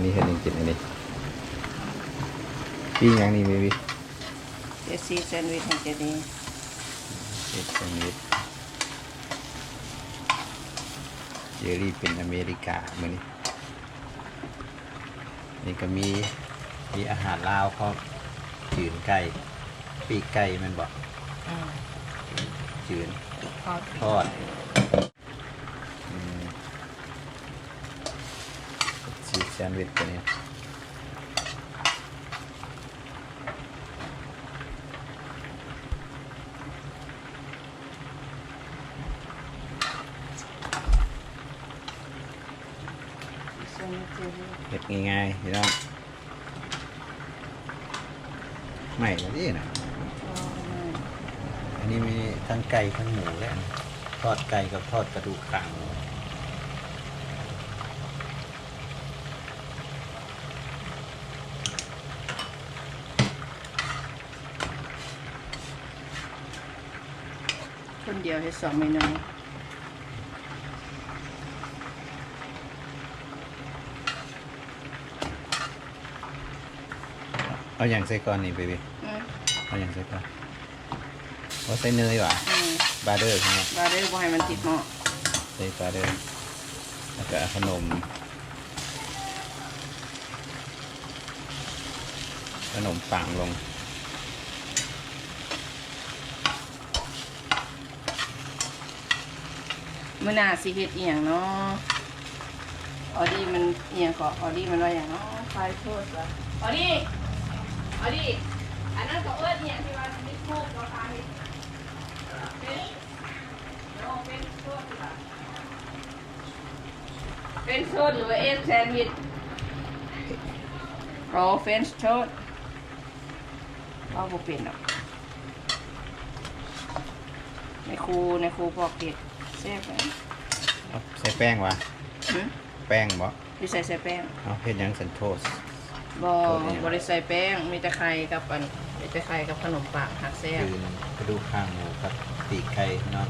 นนี้เห็นจริงๆอันนี้ปิ้งอย่างนี้เบบี้เจสซี่แซนด์วิชของเจดีเอ็ดแซนด์วิชเจอรี่เป็นอเมริกาเหมือนนี้นี่ก็มีมีอาหารลาวเขาจืนไก่ปีกไก่แมันบอกอืมจืนทอด ทอดอืม ชีสแซนด์วิชตัวนี้แซนด์วิชเห็ดง่ายๆพี่น้องไม่ละนี่นะอันนี้มีทั้งไก่ทั้งหมูแล้วทอดไก่กับทอดกระดูกขางหมู คน เดียวให้สองเมนูเอาอย่างใส่ก่อนนี่เบบีอืมเอาอย่างใส่ก่อนเอาใส่เนยว่ะอืมบาร์เดอร์ใช่ไหมบาร์เดอร์บ่ให้มันติดหม้อใส่บาร์เดอร์แล้วก็ขนม ขนมปังลง มื้อหน้าสิเฮ็ดอีหยังเนาะออดี้มันอีหยังก็ออดี้มันว่าอย่างเนาะไฟโทษว่ะออดี้ออดี้อันนั้นก็เอิ้นอีหยังที่ว่ามีโคกเราทานเป็นโนเป็นโทษว่ะเป็นโทษหรือว่าเอ็กแซนด์วิชโรเฟนโทษเราบ่เป็นหรอกในครูในครูบอกเด็ก แซ่บไหมเอาใส่แป้งวะหึแป้งบ่พี่ใส่ใส่แป้งเอาเฮ็ดหยังสันโทสบอโทษเนี่ย บริใส่แป้ง มีแต่ไข่กับอันมีแต่ไข่กับขนมปังหักแซ่บคือกระดูกข้างหมูกับปีกไก่เนาะ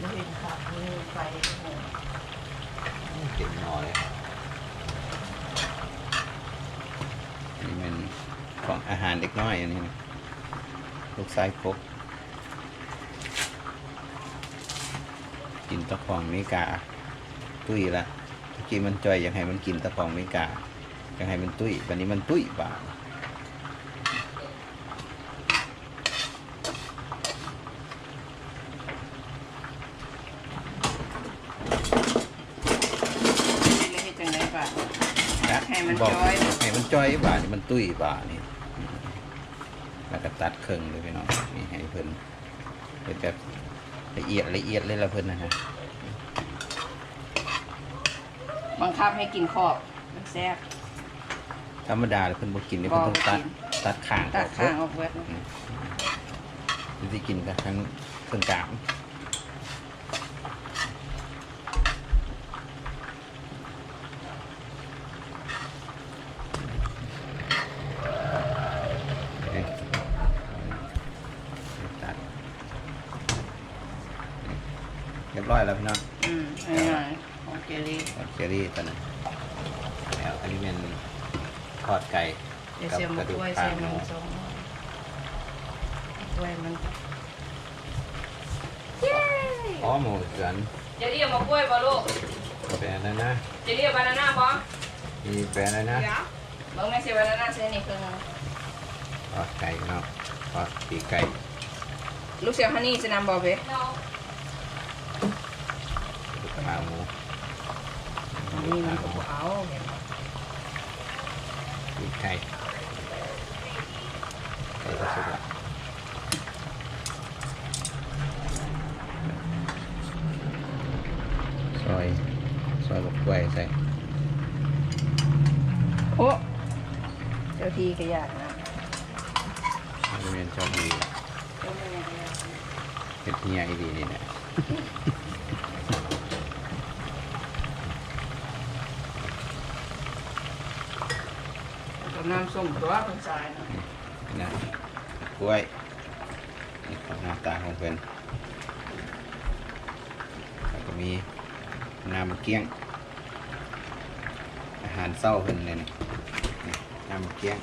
ไม่เห็นครับมีไฟเต็มหม้อเลยนี่มันของอาหารเด็กน้อยอันนี้นะ ลูกชายพกกินตะของเมกา ตุ้ยละเมื่อกี้มันจอยอยากให้มันกินตะของเมกาอยากให้มันตุ้ยวันนี้มันตุ้ยบ้านี่เลยเฮ็ดจังไดป่ะนะให้มันบอกจ้อยให้มันจอยบ้านี่มันตุ้ยบ้านี่ แล้วก็ตัดเครื่องเลยพี่น้องนี่ให้เพิ่นเป็นแบบละเอียดละเอียดเลยละเพิ่นนะฮะบังคับให้กินขอบมันแซ่บธรรมดาเลยเพิ่นบ่กินนี่เพิ่นต้องตัดบ่กินตัดข้างตัดข้างอออกเวทอกที่กินกับทั้งเครื่องกลาง รียบร้อยแล้วพี่น้องอืมง่ายๆของเจลี่ทอดเชอรี่ตัวนั้นแล้วอันนี้เป็นทอดไก่เดี๋ยวกับเสียกมาระดูกถ้วยขาเสียหมัมูนสองถ้วยมันอ๋อหมูเสือนเจลี่เอามากล้วยป่ะลูกแปลนั่นนะเจลี่เอาบานาน่าป่ะมีแปลนั่นนะเบิ่งแม่เสียบานาน่าเสียนี่คือทอดไก่เนาะทอดปีกไก่ลูกเสียฮันนี่จะนำบอกเว้ย กระดูกขาหมูอันนี้มันก็บ่เอาเห็นบ่ปีกไก่ไก่ก็สุกละซอยซอยกับกล้วยใส่โอ้เจ้าที่ก็อยากนะมันจะเป็นชอบดีเป็นที่ใหญ่ดีนี่แหละ น้ำส้มตัวเป็นสายนะนะกล้วยนี่ของหน้าตาของเพิ่นแล้วก็มีน้ำเกี้ยง อาหารเศร้าเพิ่นเลยนี่นี่น้ำเกี้ยง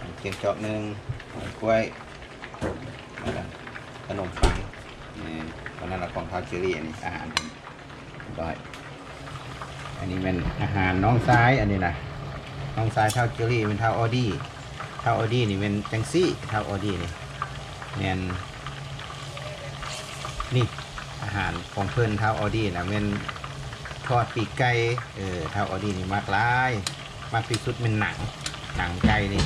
น้ำเกี้ยงจอกหนึ่งกล้วยแล้วก็ขนมปังนี่วันนั้นเราของทาวเจอรี่อันนี้อาหารเพิ่นเรียบร้อย อันนี้เป็นอาหารน้องซ้ายอันนี้นะน้องซ้ายเท่าเจอรี่เป็นเท่าออดี้เท่าออดี้นี่เป็นจังซี่เท่าออดี้นี่แมนนี่อาหารของเพื่อนเท่าออดี้นะเป็นทอดปีกไก่เออเท่าออดี้นี่มากหลายมากที่สุดเป็นหนังหนังไก่นี่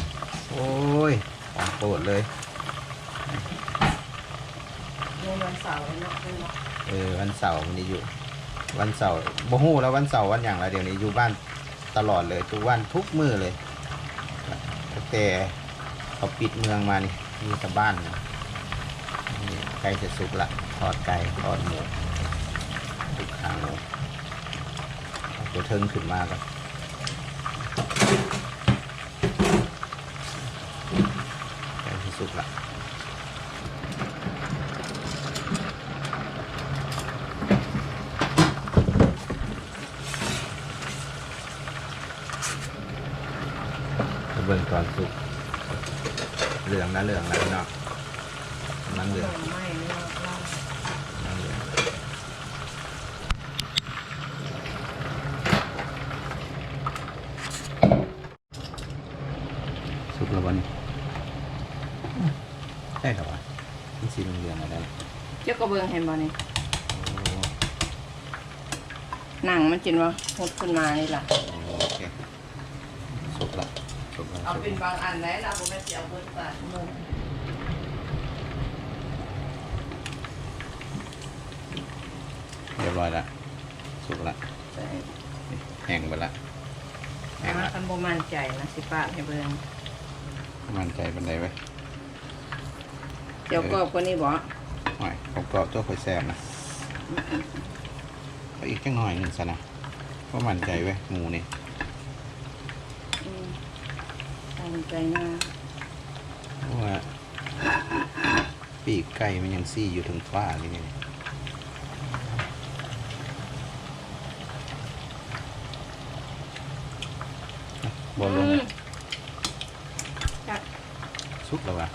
โอ้ยของโปรดเลยในวันเสาร์เนาะเพิ่นเนาะเออวันเสาร์มันนี้อยู่ วันเสาร์บ่ฮู้แล้ววันเสาร์วันอย่างไรเดี๋ยวนี้อยู่บ้านตลอดเลยทุกวันทุกมื้อเลยตั้งแต่เขาปิดเมืองมานี่มีแต่บ้านนะนี่ใกล้จะสุกละทอดไก่ทอดหมูทุกครั้งเลยตัวเทิงขึ้นมาก่อนใกล้จะสุกละ เบิ่งตอนสุกเหลืองนะเหลืองนะพี่น้องมันเหลืองไม่เนาะเรามันเหลืองสุกแล้ววันนี้ได้หรอวะมันสีเหลืองๆอะไรเจ้าก็เบิ่งเห็นบ่นี่โอ้หนังมันจินว่าหดขึ้นมานี่ล่ะ โอเคสุกละสุกละ เอาสุกเป็นละบางอันได้ล่ะบ่แม่นสิเอาเบิดตาดมือเรียบร้อยละสุกละใช่นี่แห้งไปละแห้งถ้าละคันบ่มั่นใจนะสิป้าให้เบิ่งมั่นใจบันไดไว้เดี๋ยวกรอบกว่านี้บ่หน่อยผมกรอบตัวข่อยแซมนะเอาอีกจังหน่อยหนึ่งซะนะเพราะมั่นใจไว้หมูนี่ อืม ตั้งใจนะเพราะว่าปีกไก่มันยังซี่อยู่ถึงฟ้าเลยนี่บอลลงอืมจัดสุกแล้ววะ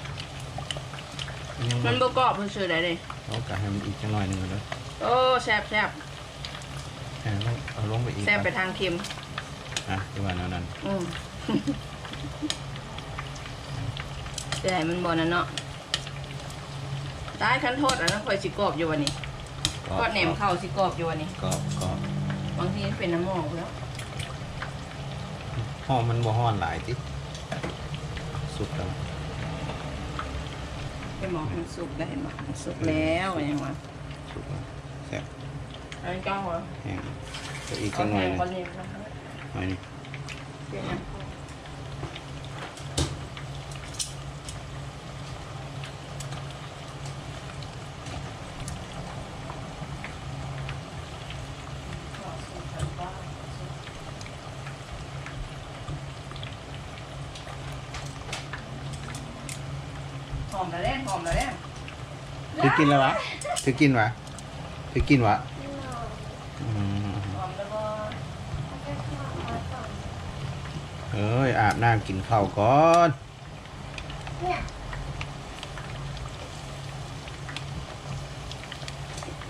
ยังมันบ่กรอบเพิ่นซื้อได้เด้เอากะให้มันอีกจังหน่อยหนึ่งเลยโอ้แซ่บแซ่บเอาลงเอาลงไปอีกแซ่บไปก่อนทางเค็มอะที่ว่าแนวนั้นอืม แต่ให้มันบ่นั่นเนาะได้คันโทษอันนั้นข่อยสิกรอบอยู่วันนี้ทอดแหนมเข้าสิกรอบอยู่วันนี้กรอบกรอบบางทีมันเป็นน้ำหมอกแล้วห้องมันบ่ห้อนหลายติสุกแล้วเป็นหมอกมันสุกได้วเห็นบ่มันสุกแล้วยังวะสุกแล้วแซ่บอันนี้ก้าวเหรอแห้งจะอีกก็จังหน่แห้อยงหนึงก็นี่นะคะหน่อยหนึง เปลี่ยนนะ หอ มแล้วแน่หอมแล้วแน่ถือกินแล้ววะถือกินวะถือกินวะอืมหอมแล้วก็เอ้ยอาบน้ำกินข้าวก่อน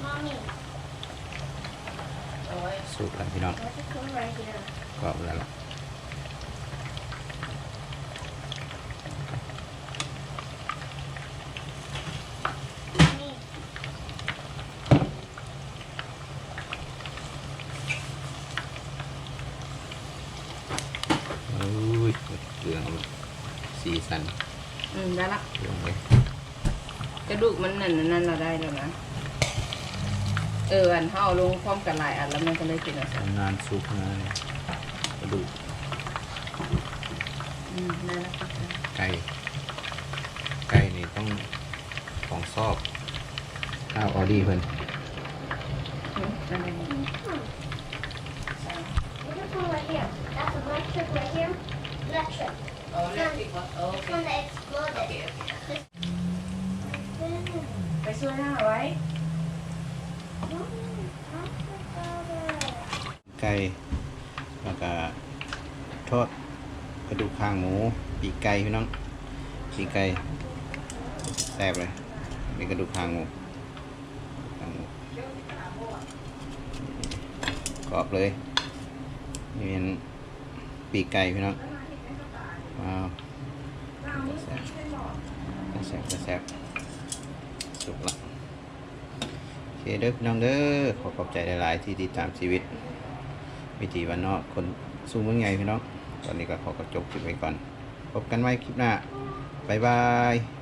Mommy, เอาไว้สุกแล้วพี่น้อง what's it come right here? กรอบแล้วล่ะ Me. เอ้ยเหลือง สีสันอืมได้ละเหลืองเลยกระดูกมันนั่นนั่นเราได้แล้วนะเอออันเท่าลงพร้อมกันหลายอันแล้วมันก็เลยเป็นอะไรนานสุกนะเนี่ยกระดูกอืมได้แล้วครับไก่ไก่นี่ต้องของซอบข้าวออดี้เพิ่นอืมได้แล้ว What's it come right here? That's electric right here. Electric. โอ้เล็กอีกวะโอเค One that exploded. ไปช่วยหน้าไว้ไก่แล้วก็ทอดกระดูกคางหมู ปีกไก่พี่น้อง ปีกไก่แซ่บเลยนี่กระดูกคางหมูคางหมูกรอบเลยนี่เป็นปีกไก่พี่น้อง ว้าวแซ่บแซ่บแซ่บสุกละโอเคเด้อพี่น้องเด้อขอขอบใจหลาย ๆ ที่ติดตามชีวิต วิถีวันนอกคนสู้เมืองไงพี่น้อง ตอนนี้ก็ขอกระจบคลิปไว้ก่อน พบกันไว้คลิปหน้า บ๊ายบาย